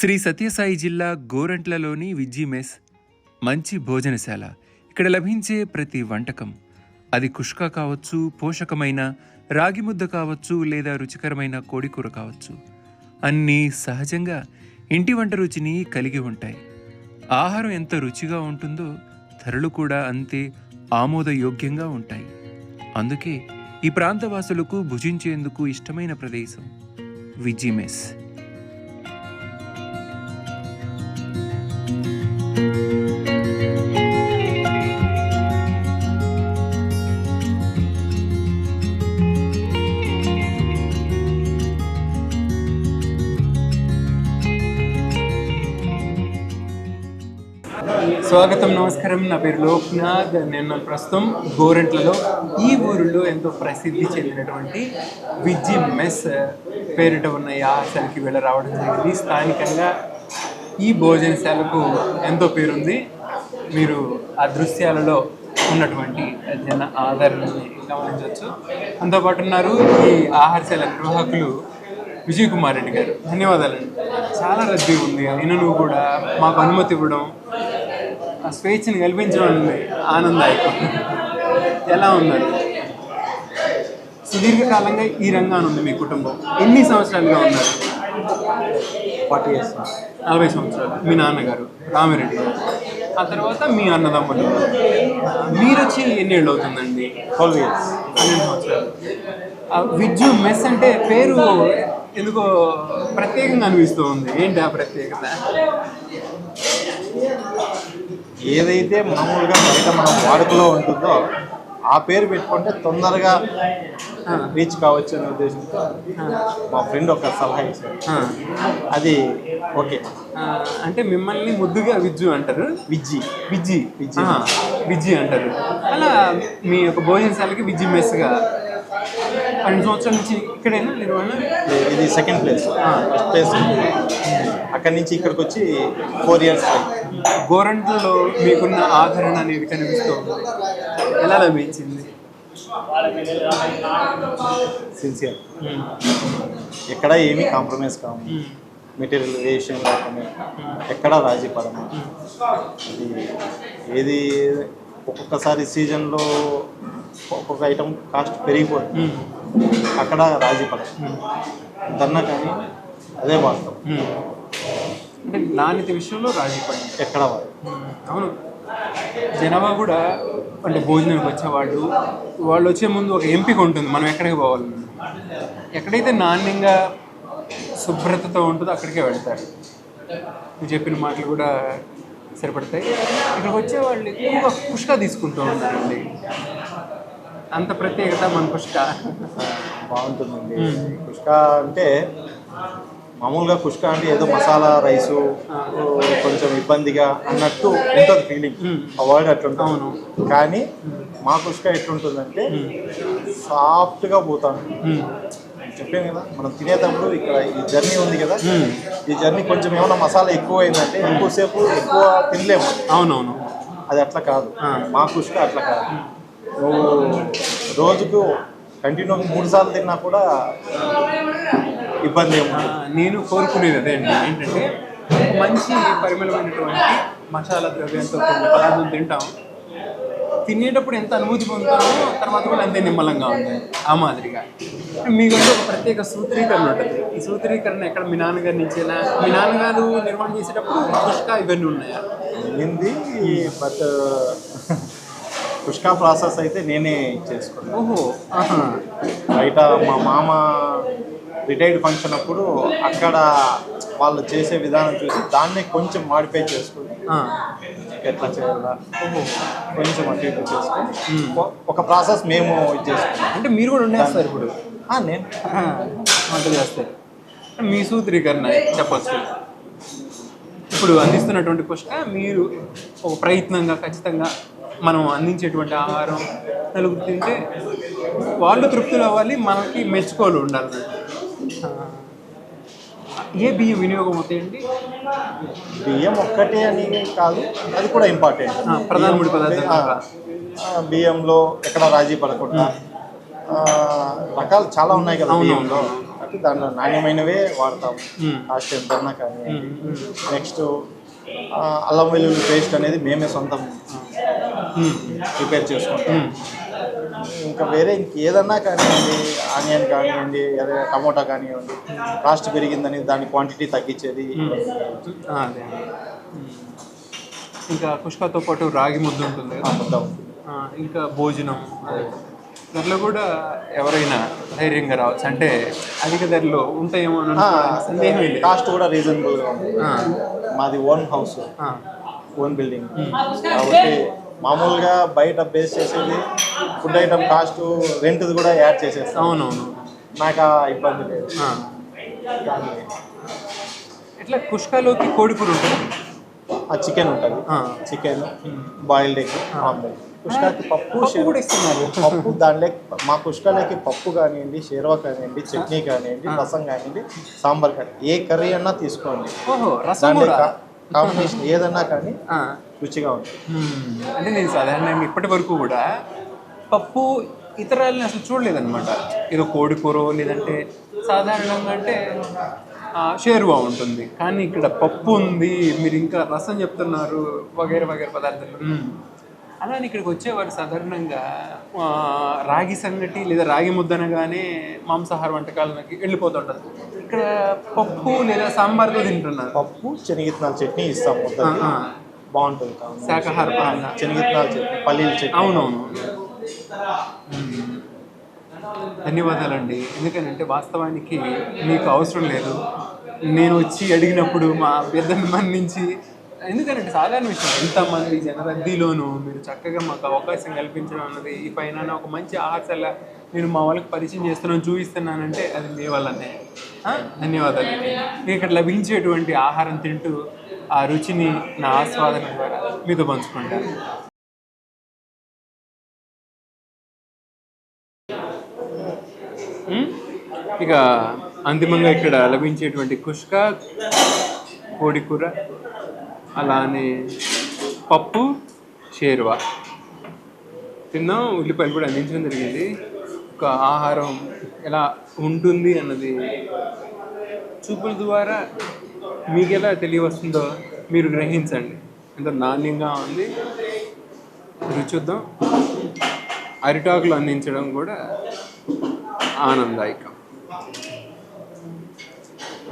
శ్రీ సత్యసాయి జిల్లా గోరంట్లలోని విజ్జీ మెస్ మంచి భోజనశాల. ఇక్కడ లభించే ప్రతి వంటకం. అది కుష్క కావచ్చు పోషకమైన రాగి ముద్ద కావచ్చు లేదా రుచికరమైన కోడికూర కావచ్చు. అన్నీ సహజంగా ఇంటి వంట రుచిని కలిగి ఉంటాయి. ఆహారం ఎంత రుచిగా ఉంటుందో ధరలు కూడా అంతే ఆమోదయోగ్యంగా ఉంటాయి. అందుకే ఈ ప్రాంతవాసులకు భుజించేందుకు ఇష్టమైన ప్రదేశం విజ్జి నమస్కారం. నా పేరు లోక్నాథ్. నేను ప్రస్తుతం గోరెంట్లలో. ఈ ఊరిలో ఎంతో ప్రసిద్ధి చెందినటువంటి విజ్జి మెస్ పేరిట ఉన్న ఈ వెళ్ళ రావడం జరిగింది. స్థానికంగా ఈ భోజనశాలకు ఎంతో పేరుంది. మీరు ఆ దృశ్యాలలో ఉన్నటువంటి జన ఆదరణని గమనించవచ్చు. అంతోపాటు ఉన్నారు ఈ ఆహారశాల నిర్వాహకులు విజయ్ కుమార్ రెడ్డి గారు. ధన్యవాదాలండి. చాలా రద్దీ ఉంది. అయినను కూడా మాకు అనుమతి ఇవ్వడం ఆ స్వేచ్ఛని కల్పించడం ఆనందాయకం. ఎలా ఉన్నారు సుదీర్ఘకాలంగా ఈ రంగాన్ని ఉంది మీ కుటుంబం. ఎన్ని సంవత్సరాలుగా ఉన్నారు ఫార్టీ ఇయర్స్. నలభై సంవత్సరాలు. మీ నాన్నగారు రామిరెడ్డి గారు. ఆ తర్వాత మీ అన్నదమ్ములు. మీరు వచ్చి ఎన్ని ఏళ్ళు అవుతుందండి? Twelve years. పన్నెండు సంవత్సరాలు. విజ్జు మెస్ అంటే పేరు ఎందుకో ప్రత్యేకంగా అనిపిస్తూ ఉంది. ఏంటి ఆ ప్రత్యేకత? ఏదైతే మామూలుగా బయట మనం వాడుకలో ఉంటుందో ఆ పేరు పెట్టుకుంటే తొందరగా రీచ్ కావచ్చు అనే ఉద్దేశంతో మా ఫ్రెండ్ ఒక సలహా ఇచ్చారు. అది ఓకే. అంటే మిమ్మల్ని ముద్దుగా విజ్జు అంటారు? విజ్జి. విజ్జి. విజ్జి. విజ్జి అంటారు. అలా మీ యొక్క భోజనశాలకి విజ్జి మెస్గా పన్నెండు సంవత్సరాల నుంచి ఇక్కడేనా నిర్వహణ? ఇది సెకండ్ ప్లేస్. ఫస్ట్ ప్లేస్ అక్కడి నుంచి ఇక్కడికి వచ్చి ఫోర్ ఇయర్స్ గోరంట్లలో మీకున్న ఆదరణ అనేది కనిపిస్తూ ఉంది. ఎలా లభించింది సిన్సియర్ ఎక్కడ ఏమీ కాంప్రమైజ్ కాము మెటీరియల్ వేషన్ లేకుండా. ఎక్కడా రాజీ పడము. అది ఏది ఒక్కొక్కసారి సీజన్లో ఒక్కొక్క ఐటమ్ కాస్ట్ పెరిగిపోతుంది. అక్కడ రాజీ పడము. దన్నా కానీ అదే వాడతాం. అంటే నాణ్యత విషయంలో రాజీ పడింది. ఎక్కడ అవును. జనాభా కూడా అంటే భోజనానికి వచ్చేవాళ్ళు వాళ్ళు వచ్చే ముందు ఒక ఎంపిక ఉంటుంది మనం ఎక్కడికి పోవాలి ఎక్కడైతే నాణ్యంగా శుభ్రతతో ఉంటుందో అక్కడికే వెళ్తారు. నువ్వు చెప్పిన మాటలు కూడా సరిపడతాయి. ఇక్కడికి వచ్చే వాళ్ళు ఎక్కువగా పుష్క తీసుకుంటూ ఉంటారండి. అంత ప్రత్యేకత మన పుష్క. బాగుంటుందండి. కుష్క అంటే మామూలుగా కుష్క అంటే ఏదో మసాలా రైసు కొంచెం ఇబ్బందిగా అన్నట్టు ఉంటుంది ఫీలింగ్ ఆ వర్డ్ అట్లుంటుంది. అవును. కానీ మా కుష్క ఎట్లుంటుందంటే సాఫ్ట్గా పోతాను. చెప్పాను కదా మనం తినేటప్పుడు ఇక్కడ ఈ జర్నీ ఉంది కదా ఈ జర్నీ కొంచెం ఏమైనా మసాలా ఎక్కువ అయిందంటే ఎక్కువసేపు ఎక్కువ తినలేము. అవునవును. అది అట్లా కాదు. మా కుష్క అట్లా కాదు. నువ్వు రోజుకు కంటిన్యూ మూడు సార్లు తిన్నా కూడా ఇబ్బంది ఏమి. ఆ, నేను కోరుకునేది అదే అండి. ఏంటంటే మంచి పరిమళమైనటువంటి మసాలా ద్రవ్యంతో కొన్ని పదార్థం తింటాం. తినేటప్పుడు ఎంత అనుభూతి పొందుతామో తర్వాత కూడా అంతే నిమ్మలంగా ఉంది ఆ మాదిరిగా. మీకంటే ఒక ప్రత్యేక సూత్రీకరణ ఉంటుంది. ఈ సూత్రీకరణ ఎక్కడ మీ నాన్నగారి నుంచేనా మీ నాన్నగారు నిర్మాణం చేసేటప్పుడు పుష్క ఇవన్నీ ఉన్నాయా? అయింది బట్ పుష్కా ప్రాసెస్ అయితే నేనే చేసుకున్నాను. ఓహో బయట మా మామ రిటైర్డ్ ఫంక్షన్ అప్పుడు అక్కడ వాళ్ళు చేసే విధానం చూసి దాన్నే కొంచెం మాడిఫై చేసుకుని. ఎట్లా చేయాలా కొంచెం అటు ఇటు చేసుకుని ఒక ప్రాసెస్ మేము ఇది చేసుకున్నాం. అంటే మీరు కూడా ఉండేస్తారు ఇప్పుడు? ఆ, నేను. ఆహా. వంట చేస్తారు మీ సూత్రీకరణ చెప్పచ్చు. ఇప్పుడు అందిస్తున్నటువంటి పుష్క మీరు ఒక ప్రయత్నంగా ఖచ్చితంగా మనం అందించేటువంటి ఆహారం నలుగురు తింటే వాళ్ళు తృప్తులు అవ్వాలి మనకి మెచ్చుకోలు ఉండాలి. ఏ బియ్యం వినియోగం అవుతాయండి బియ్యం ఒక్కటే అని కాదు అది కూడా ఇంపార్టెంట్ ప్రధాన ముడి పదార్థం బియ్యంలో ఎక్కడ రాజీ పడకుండా రకాలు చాలా ఉన్నాయి కదా బియ్యంలో కాబట్టి దాంట్లో నాణ్యమైనవే వాడతాం. కాస్ట్ ఎంత ఉన్నా కానీ. నెక్స్ట్ అల్లం వెల్లుల్లి పేస్ట్ అనేది మేమే సొంతం. ప్రిపేర్ చేసుకుంటాం. ఇంకా వేరే ఏదన్నా కానివ్వండి ఆనియన్ కానివ్వండి అదే టమోటా కానివ్వండి కాస్ట్ పెరిగిందని దాని క్వాంటిటీ తగ్గించేది. అదే. ఇంకా కుష్కాతో పాటు రాగి ముద్ద ఉంటుంది కదా. మొత్తం ఇంకా భోజనం దాంట్లో కూడా ఎవరైనా ధైర్యంగా రావచ్చు. అంటే అధిక ధరలో ఉంటాయేమో సందేహం కాస్ట్ కూడా రీజనబుల్గా ఉంది. ఆ, మాది ఓన్ హౌస్ ఓన్ బిల్డింగ్ కాబట్టి మామూలుగా బయట బేస్ చేసేది ఫుడ్ ఐటమ్ కాస్ట్ రెంట్ కూడా యాడ్ చేసేస్తాం. అవునవును. నాకు ఆ ఇబ్బంది లేదు. కానీ ఇట్లా కుష్కాలోకి కోడికూర ఉంటుంది? ఆ చికెన్ ఉంటుంది. ఆ. Chicken boiled egg omelette. కుష్కాకి పప్పు పప్పు కూడా ఇస్తున్నారు. పప్పు దానిలో మా కుష్కాలకి పప్పు కానివ్వండి షేర్వా కానివ్వండి చట్నీ కానివ్వండి రసం కానివ్వండి సాంబార్ కానివ్వండి. ఏ కర్రీ అన్నా తీసుకోండి. ఓహో రసం దాంట్లో కూడా? కాంబినేషన్ ఏదన్నా కానీ ఆ. రుచిగా ఉంటుంది. మ్మ్. అంటే నేను సాధారణంగా ఇప్పటి వరకు కూడా పప్పు ఇతరాలని అసలు చూడలేదన్నమాట. ఏదో కోడి కూర లేదంటే సాధారణంగా అంటే షేర్వా ఉంటుంది. కానీ ఇక్కడ పప్పు ఉంది మీరు ఇంకా రసం చెప్తున్నారు వగైరా వగైరా పదార్థాలు. అలానే ఇక్కడికి వచ్చేవారు సాధారణంగా రాగి సంగటి లేదా రాగి ముద్దనగానే మాంసాహార వంటకాలకి వెళ్ళిపోతుంటారు. ఇక్కడ పప్పు లేదా సాంబార్తో తింటున్నారు. పప్పు శనగిత్తనాల చట్నీ ఇస్తాం. బాగుంటుంది. శాకాహార పరంగా శనగిత్తనాల చట్నీ పల్లీల చట్నీ అవునవును. ధన్యవాదాలండి. ఎందుకంటే వాస్తవానికి మీకు అవసరం లేదు. నేను వచ్చి అడిగినప్పుడు మా అభ్యర్థన మన్నించి ఎందుకంటే సాధారణ విషయం ఎంతమంది జనరద్దీలోనూ మీరు చక్కగా మాకు అవకాశం కల్పించడం అన్నది ఈ పైన ఒక మంచి ఆశల నేను మా వాళ్ళకి పరిచయం చేస్తున్నాను చూపిస్తున్నానంటే అది మీ వల్లనే? ధన్యవాదాలు. ఇక్కడ లభించేటువంటి ఆహారం తింటూ ఆ రుచిని నా ఆస్వాదన ద్వారా మీతో పంచుకుంటాను? ఇక అంతిమంగా ఇక్కడ లభించేటువంటి కుష్క కోడి కూర అలానే పప్పు షేర్వా. తిన్నాం ఉల్లిపాయలు కూడా అందించడం జరిగింది. ఒక ఆహారం ఎలా ఉంటుంది అన్నది చూపుల ద్వారా మీకు ఎలా తెలియవస్తుందో మీరు గ్రహించండి. ఎంతో నాణ్యంగా ఉంది. రుచి చూద్దాం. అరిటాకులు అందించడం కూడా ఆనందాయకం.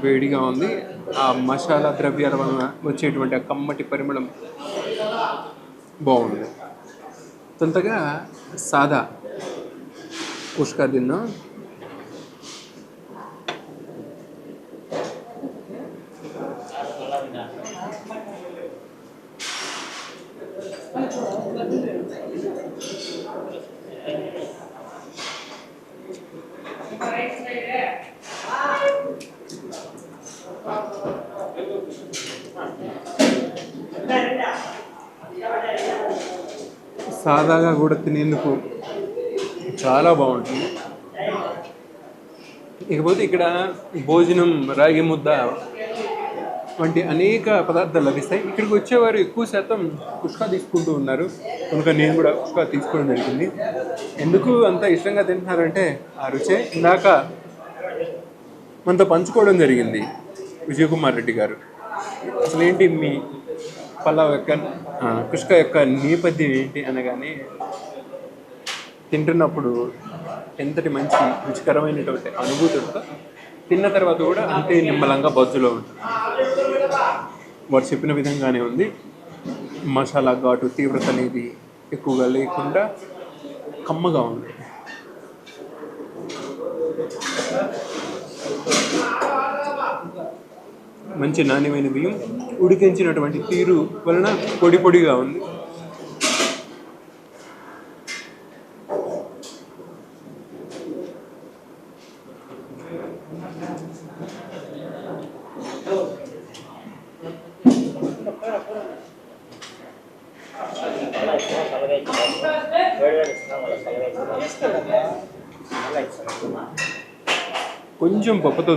వేడిగా ఉంది. ఆ మసాలా ద్రవ్యాల వలన వచ్చేటువంటి ఆ కమ్మటి పరిమళం బాగుంది. తొంతగా సాదా. కుష్కా తిన్నాం. సాదాగా కూడా తినేందుకు చాలా బాగుంటుంది. ఇకపోతే ఇక్కడ భోజనం రాగి ముద్ద వంటి అనేక పదార్థాలు లభిస్తాయి. ఇక్కడికి వచ్చేవారు ఎక్కువ శాతం కుష్కా తీసుకుంటూ ఉన్నారు. కనుక నేను కూడా పుష్క తీసుకోవడం జరిగింది. ఎందుకు అంత ఇష్టంగా తింటున్నారంటే ఆ రుచే ఇందాక మనతో పంచుకోవడం జరిగింది విజయకుమార్ రెడ్డి గారు. అసలు ఏంటి మీ పలావ్ యొక్క పుష్క యొక్క నేపథ్యం ఏంటి అనగానే తింటున్నప్పుడు ఎంతటి మంచి రుచికరమైనటువంటి అనుభూతి తిన్న తర్వాత కూడా అంతే నిమ్మలంగా బొజ్జులో ఉంటుంది. వారు చెప్పిన విధంగానే ఉంది. మసాలా ఘాటు తీవ్రత అనేది ఎక్కువగా లేకుండా కమ్మగా ఉంది. మంచి నాణ్యమైన బియ్యం ఉడికించినటువంటి తీరు వలన పొడి పొడిగా ఉంది. కొంచెం పప్పుతో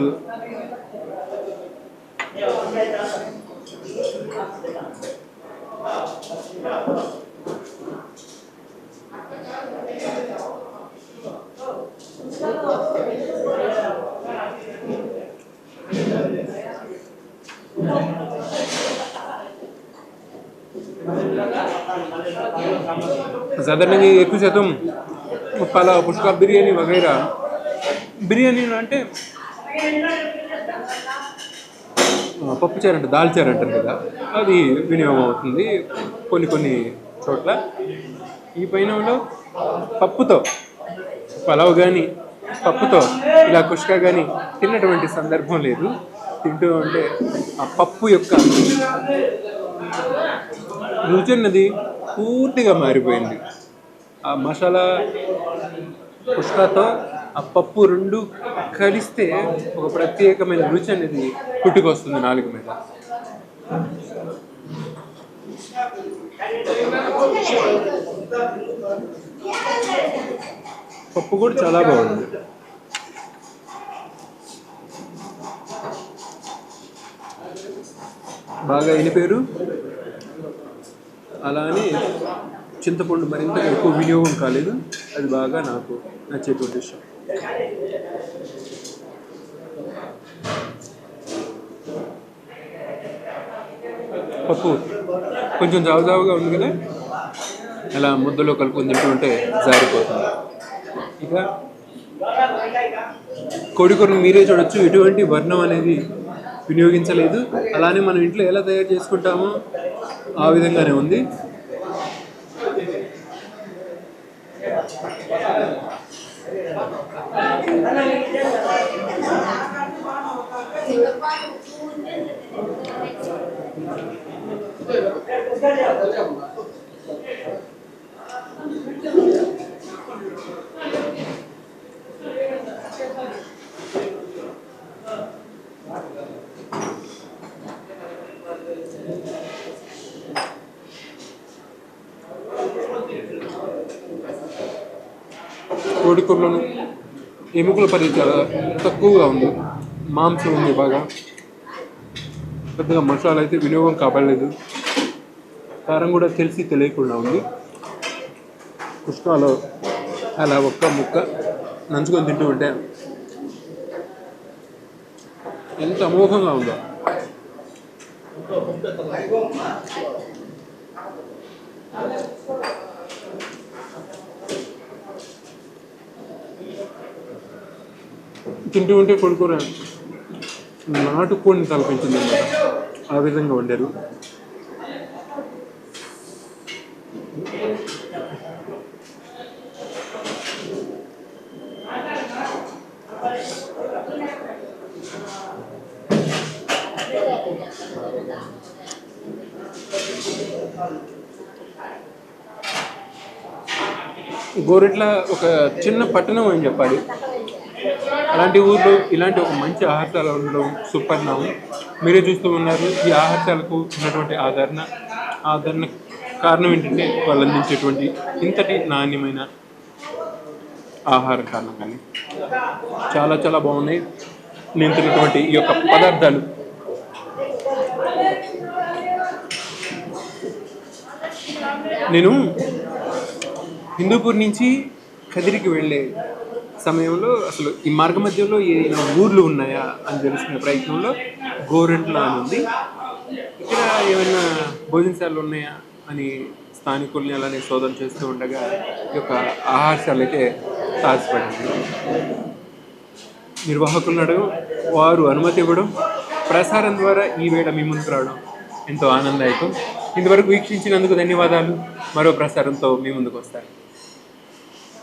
సాధారణంగా ఎక్కువ శాతం పలా పుష్క బిర్యానీ వగైరా బిర్యానీ అంటే ఆ, పప్పుచారు అంటే దాల్చారు అంటారు కదా అది వినియోగం అవుతుంది కొన్ని కొన్ని చోట్ల ఈ పైనంలో పప్పుతో పలావ్ కానీ పప్పుతో ఇలా కుష్కా కానీ తిన్నటువంటి సందర్భం లేదు తింటూ ఉంటే ఆ పప్పు యొక్క రుచి అన్నది పూర్తిగా మారిపోయింది. ఆ మసాలా పుష్కతో ఆ పప్పు రెండు కలిస్తే ఒక ప్రత్యేకమైన రుచి అనేది పుట్టుకొస్తుంది నాలుగు మీద. పప్పు కూడా చాలా బాగుంది. బాగా అలా అలానే చింతపండు మరింత ఎక్కువ వినియోగం కాలేదు. అది బాగా నాకు నచ్చేటువంటి విషయం. పప్పు కొంచెం జావు జావుగా ఉంది కదా అలా ముద్దలో కలుపుకొని తింటుంటే ఉంటే జారిపోతుంది. ఇక కోడికూరను మీరే చూడొచ్చు. ఎటువంటి వర్ణం అనేది వినియోగించలేదు. అలానే మనం ఇంట్లో ఎలా తయారు చేసుకుంటామో ఆ విధంగానే ఉంది. కోడికూరలోను ఎముకల పరిధి చాలా తక్కువగా ఉంది. మాంసం ఉంది బాగా. పెద్దగా మసాలా అయితే వినియోగం కాబడలేదు కారం కూడా తెలిసి తెలియకుండా ఉంది. కృష్ణాలో అలా ఒక్క ముక్క నంచుకొని తింటూ ఉంటే ఎంత అమోఘంగా ఉందో. తింటూ ఉంటే కొడుకూర నాటుకోడిని తలపించింది అనమాట ఆ విధంగా వండారు. గోరెట్ల ఒక చిన్న పట్టణం అని చెప్పాలి. అలాంటి ఊర్లో ఇలాంటి ఒక మంచి ఆహారశాల ఉండడం సుపరిణామం. మీరే చూస్తూ ఉన్నారు ఈ ఆహారశాలకు ఉన్నటువంటి ఆదరణ. ఆదరణ కారణం ఏంటంటే వాళ్ళు అందించేటువంటి ఇంతటి నాణ్యమైన ఆహారం కారణం కానీ చాలా చాలా బాగున్నాయి. నేను తిన్నటువంటి ఈ యొక్క పదార్థాలు. నేను హిందూపూర్ నుంచి కదిరికి వెళ్ళే సమయంలో అసలు ఈ మార్గ మధ్యలో ఏదైనా ఊర్లు ఉన్నాయా అని తెలుసుకునే ప్రయత్నంలో గోరెంట్ల అని ఉంది. ఇక్కడ ఏమైనా భోజనశాలలు ఉన్నాయా అని స్థానికుల్ని అలానే శోధన చేస్తూ ఉండగా ఈ యొక్క ఆహారశాల అయితే సాధ్యపడింది నిర్వాహకులను అడగడం వారు అనుమతి ఇవ్వడం ప్రసారం ద్వారా ఈ వేళ మీ ముందుకు రావడం ఎంతో ఆనందదాయకం. ఇంతవరకు వీక్షించినందుకు ధన్యవాదాలు. మరో ప్రసారంతో మీ ముందుకు వస్తాను.